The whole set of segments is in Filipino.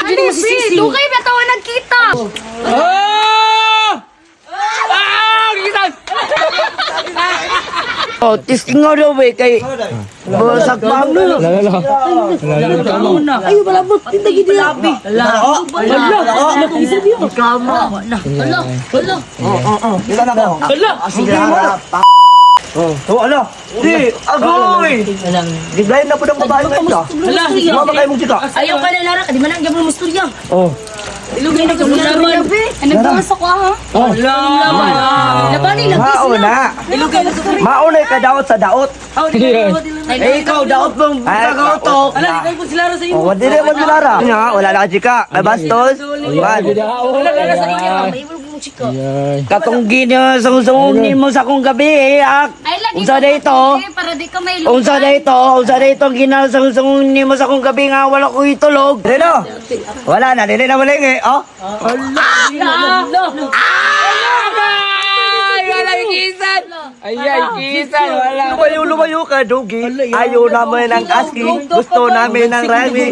Hindi mo sisisi. Doon kayo batawa nagkita. Ah! Ah! Gitan! Oh, tisking nga daw eh, kay... Basak pa ang Lala, lala. Lala, Ayaw malabot. Tinda gidi na. Hala, hala. Kama. Hala. Hala. Kita na ko. Sige mo. Oh, oh, ala. Di, agoy. Giglayin na po ng babae ngayon ka. Hala! Mama kayo mong chika. Ayaw ka na lara. Di man ang gabang musturya. Oh. Ilugay na gabang naman. Ano ba sa ko ha? Hala! Labani lang. Mauna. Ilugay na sa Mauna ka daot sa daot. Eh, ikaw daot bang kagato. Hala, ikay po sila sa Oh, wala din mo dilara. Nga, wala na ka chika. Kay bastos. Wala, wala sa inyo. Katong gina sungsungin mo sa kong gabi eh. ak. Unsa dito? matulog, Para di ka may lupa. Unsa dito? Unsa dito ginasungsungin mo sa kong gabi nga wala ko itulog. Dino. Wala na, dili na maling eh. Oh. Ay, wala kisan! Ay, ay, kisan! Wala! Lumayo, lumayo ka, Dugi. Ayaw namin ng aski. Gusto namin ng rami.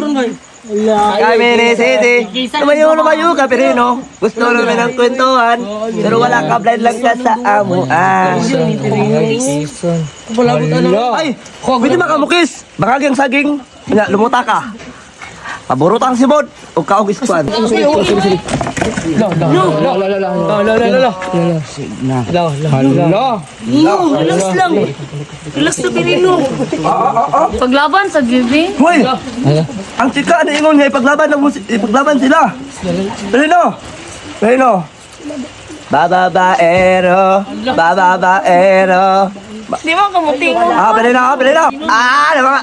Kami ni City. Lumayo, lumayo ka, Pirino. Gusto namin ng kwentuhan. Pero wala ka, blind lang ka sa amuan. Ay, pwede makamukis. Bakagang saging. Nga, lumuta ka. Paborot ang sibod. O kaog iskuan. Relax lang. Relax na pirino. Paglaban sa bibi. Hoy! Ang chika na ingon nga ipaglaban ng ipaglaban sila. Rino! Rino! Bababaero, bababaero. Di mo kamuting. Ah, pwede na, ah, pwede na. Ah, lamang,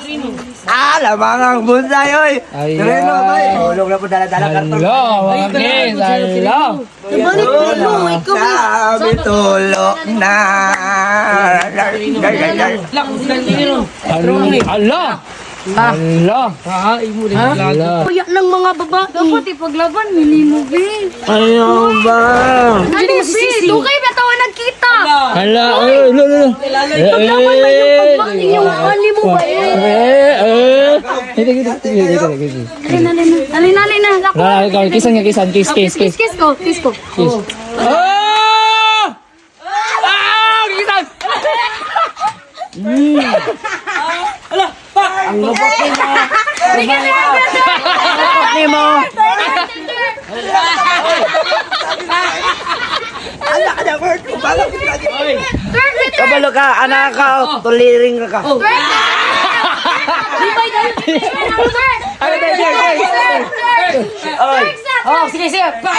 ah, lamang ang bunsay, oy. Rino, bay. Tulog na po dala-dala karton. Hala, mga kis! Hala! Tulog kami, tulog na. Hala! Hala! Hala! Kuya ng mga babae. Dapat ipaglaban. Mili mo, be. Ayaw ba? Hindi mo sisisi. Doon kayo batawa nagkita. Hala! Ay, hala, hala! Paglaban ba yung pagbabae? Yung ali mo ba eh? Eh, eh! Hindi, hindi, hindi, hindi, hindi. Alin, alin na. Alin, alin na. Hala, ikaw, kisan nga, kisan, kiss, kiss, Kiss, kiss. kiss ko. Kiss ko. Ah! Ah! Kisan! Pati mo. Ala ka na, Bert. Balang kita lagi. Kabalo ka, anak ka, tuliring ka ka. Di ba dahil? Ay, ay, ay, ay. Ay. Oh, sige, sige. Pa!